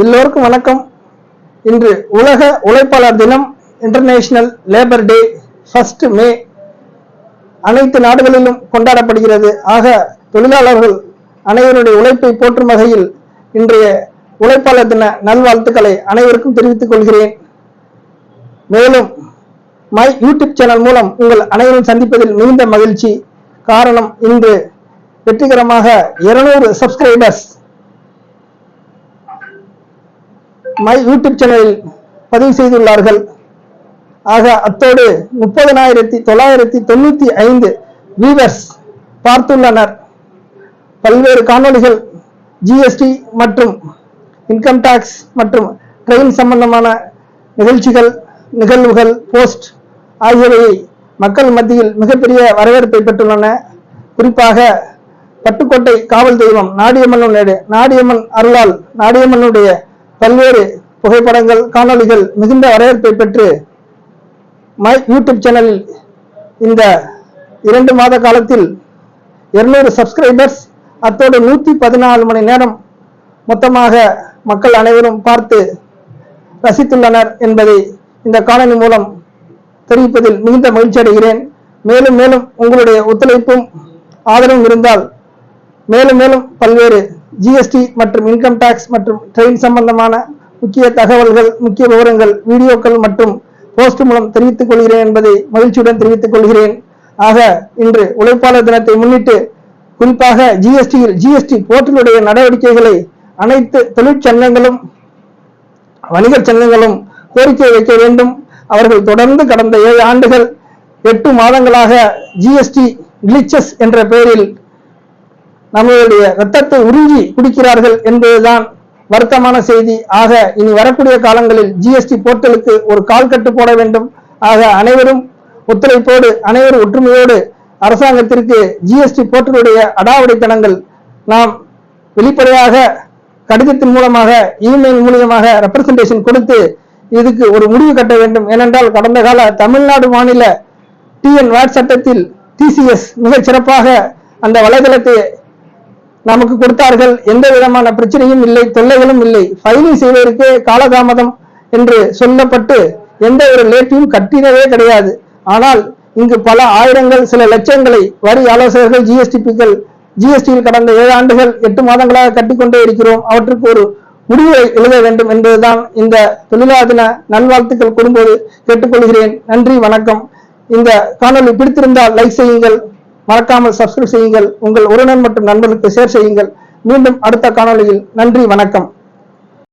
எல்லோருக்கும் வணக்கம். இன்று உலக உழைப்பாளர் தினம் international labour day first May அனைத்து நாடுகளிலும் கொண்டாடப்படுகிறது. ஆக தொழிலாளர்கள் அனைவருடைய உழைப்பை போற்றும் வகையில் இன்றைய உழைப்பாளர் தின நல்வாழ்த்துக்களை அனைவருக்கும் தெரிவித்துக் கொள்கிறேன். மேலும் மை யூடியூப் சேனல் மூலம் உங்கள் அனைவரும் சந்திப்பதில் மிகுந்த மகிழ்ச்சி. காரணம் இன்று வெற்றிகரமாக 200 சப்ஸ்கிரைபர்ஸ் மை யூடியூப் சேனலில் பதிவு செய்துள்ளார்கள். ஆக அத்தோடு முப்பதனாயிரத்தி தொள்ளாயிரத்தி தொண்ணூத்தி ஐந்து வீவர்ஸ் பார்த்துள்ளனர். பல்வேறு காணொளிகள் ஜிஎஸ்டி மற்றும் இன்கம் டாக்ஸ் மற்றும் ட்ரெயின் சம்பந்தமான நிகழ்ச்சிகள் நிகழ்வுகள் போஸ்ட் ஆகியவை மக்கள் மத்தியில் மிகப்பெரிய வரவேற்பை பெற்றுள்ளன. குறிப்பாக பட்டுக்கோட்டை காவல் தெய்வம் நாடியம்மனுடைய நாடியம்மன் அருளால் நாடியம்மனுடைய பல்வேறு புகைப்படங்கள் காணொளிகள் மிகுந்த வரவேற்பை பெற்று மை யூடியூப் சேனலில் இந்த இரண்டு மாத காலத்தில் 200 சப்ஸ்கிரைபர்ஸ் அத்தோடு நூற்றி பதினாலு மணி நேரம் மொத்தமாக மக்கள் அனைவரும் பார்த்து ரசித்துள்ளனர் என்பதை இந்த காணொளி மூலம் தெரிவிப்பதில் மிகுந்த மகிழ்ச்சி அடைகிறேன். மேலும் மேலும் உங்களுடைய ஒத்துழைப்பும் ஆதரவும் இருந்தால் மேலும் மேலும் பல்வேறு ஜிஎஸ்டி மற்றும் இன்கம் டாக்ஸ் மற்றும் ட்ரெயின் சம்பந்தமான முக்கிய தகவல்கள் முக்கிய விவரங்கள் வீடியோக்கள் மற்றும் போஸ்ட் மூலம் தெரிவித்துக் கொள்கிறேன் என்பதை மகிழ்ச்சியுடன் தெரிவித்துக் கொள்கிறேன். ஆக இன்று உழைப்பாளர் தினத்தை முன்னிட்டு குறிப்பாக ஜிஎஸ்டியில் ஜிஎஸ்டி போர்ட்டலுடைய நடவடிக்கைகளை அனைத்து தொழிற்சங்கங்களும் வணிகர் சங்கங்களும் கோரிக்கை வைக்க வேண்டும். அவர்கள் தொடர்ந்து கடந்த ஏழு ஆண்டுகள் எட்டு மாதங்களாக ஜிஎஸ்டி கிளிச்சஸ் என்ற பெயரில் நம்மளுடைய ரத்தத்தை உறிஞ்சி குடிக்கிறார்கள் என்பதுதான் வருத்தமான செய்தி. ஆக இனி வரக்கூடிய காலங்களில் ஜிஎஸ்டி போர்ட்டலுக்கு ஒரு கால் கட்டு போட வேண்டும். ஆக அனைவரும் ஒத்துழைப்போடு அனைவரும் ஒற்றுமையோடு அரசாங்கத்திற்கு ஜிஎஸ்டி போர்ட்டலுடைய அடாவடித்தனங்கள் நாம் வெளிப்படையாக கடிதத்தின் மூலமாக இமெயில் மூலியமாக ரெப்ரசன்டேஷன் கொடுத்து இதுக்கு ஒரு முடிவு கட்ட வேண்டும். ஏனென்றால் கடந்த கால தமிழ்நாடு மாநில டிஎன் வாட் சட்டத்தில் டிசிஎஸ் மிகச் சிறப்பாக அந்த வலைதளத்தை நமக்கு கொடுத்தார்கள். எந்த விதமான பிரச்சனையும் இல்லை தொல்லைகளும் இல்லை. ஃபைலிங் செய்வதற்கு காலதாமதம் என்று சொல்லப்பட்டு எந்த ஒரு லேட்டையும் கட்டினதே கிடையாது. ஆனால் இங்கு பல ஆயிரங்கள் சில லட்சங்களை வரி ஆலோசகர்கள் ஜிஎஸ்டிபிக்கள் ஜிஎஸ்டியில் கடந்த ஏழு ஆண்டுகள் எட்டு மாதங்களாக கட்டிக்கொண்டே இருக்கிறோம். அவற்றுக்கு ஒரு முடிவை எழுத வேண்டும் என்பதுதான் இந்த தொழிலாளர் தின நல்வாழ்த்துக்கள் கொடும்போது கேட்டுக்கொள்கிறேன். நன்றி வணக்கம். இந்த காணொலி பிடித்திருந்தால் லைக் செய்யுங்கள். மறக்காமல் சப்ஸ்கிரைப் செய்யுங்கள். உங்கள் உறவினர் மற்றும் நண்பர்களுக்கு ஷேர் செய்யுங்கள். மீண்டும் அடுத்த காணொளியில். நன்றி வணக்கம்.